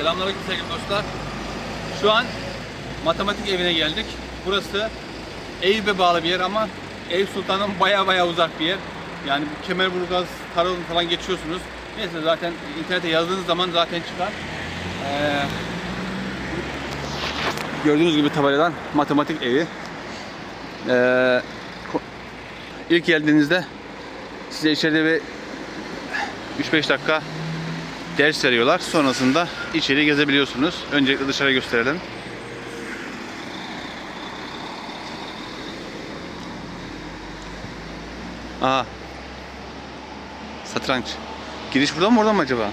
Selamünaleyküm sevgili dostlar. Şu an matematik evine geldik. Burası Eyüp'e bağlı bir yer ama Eyüp Sultan'ın baya baya uzak bir yer. Yani bu Kemerburgaz, Karalın falan geçiyorsunuz. Neyse zaten internete yazdığınız zaman zaten çıkar. Ee, gördüğünüz gibi tabeladan matematik evi. Ee, ilk geldiğinizde size içeride bir 3-5 dakika ders veriyorlar. Sonrasında içeri gezebiliyorsunuz. Öncelikle dışarı gösterelim. Aha. Satranç. Giriş buradan mı oradan mı acaba?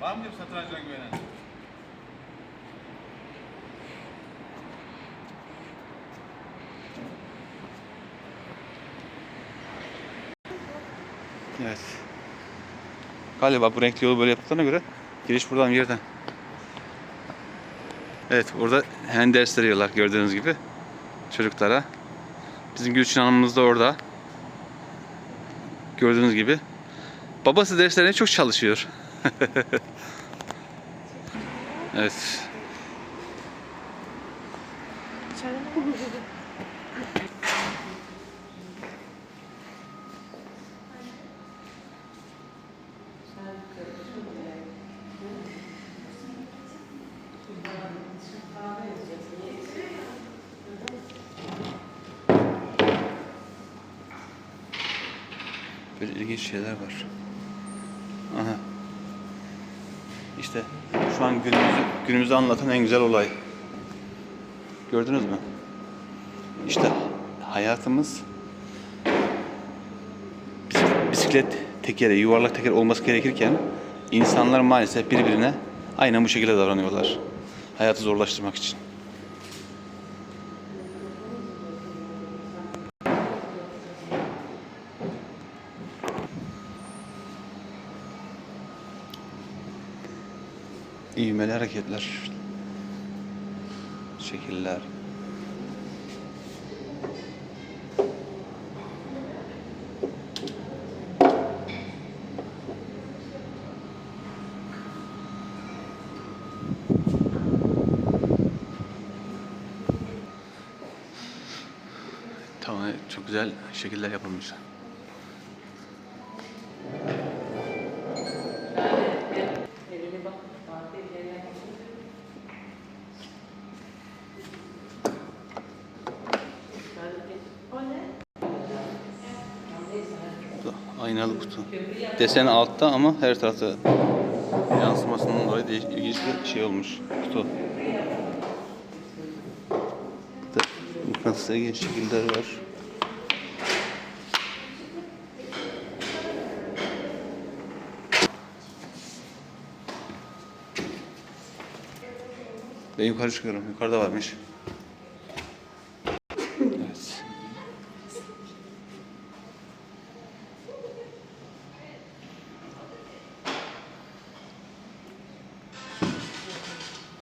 Var mı diyor satrançla güvenen? Evet. Galiba bu renkli yolu böyle yaptıklarına göre giriş buradan bir yerden. Evet burada hem ders veriyorlar gördüğünüz gibi çocuklara. Bizim Gülçin Hanım'ımız da orada. Gördüğünüz gibi. Babası derslerine çok çalışıyor. evet. Böyle ilginç şeyler var. Aha. İşte şu an günümüzü, günümüzü anlatan en güzel olay. Gördünüz mü? İşte hayatımız bis- bisiklet tekeri, yuvarlak teker olması gerekirken insanlar maalesef birbirine aynen bu şekilde davranıyorlar. Hayatı zorlaştırmak için. İğmeli hareketler. Şekiller. Tamam, çok güzel şekiller yapılmış. Aynalı kutu. Desen altta ama her tarafta yansımasından dolayı değiş, ilginç bir şey olmuş kutu. İlginç şekiller var. Ben yukarı çıkıyorum. Yukarıda varmış.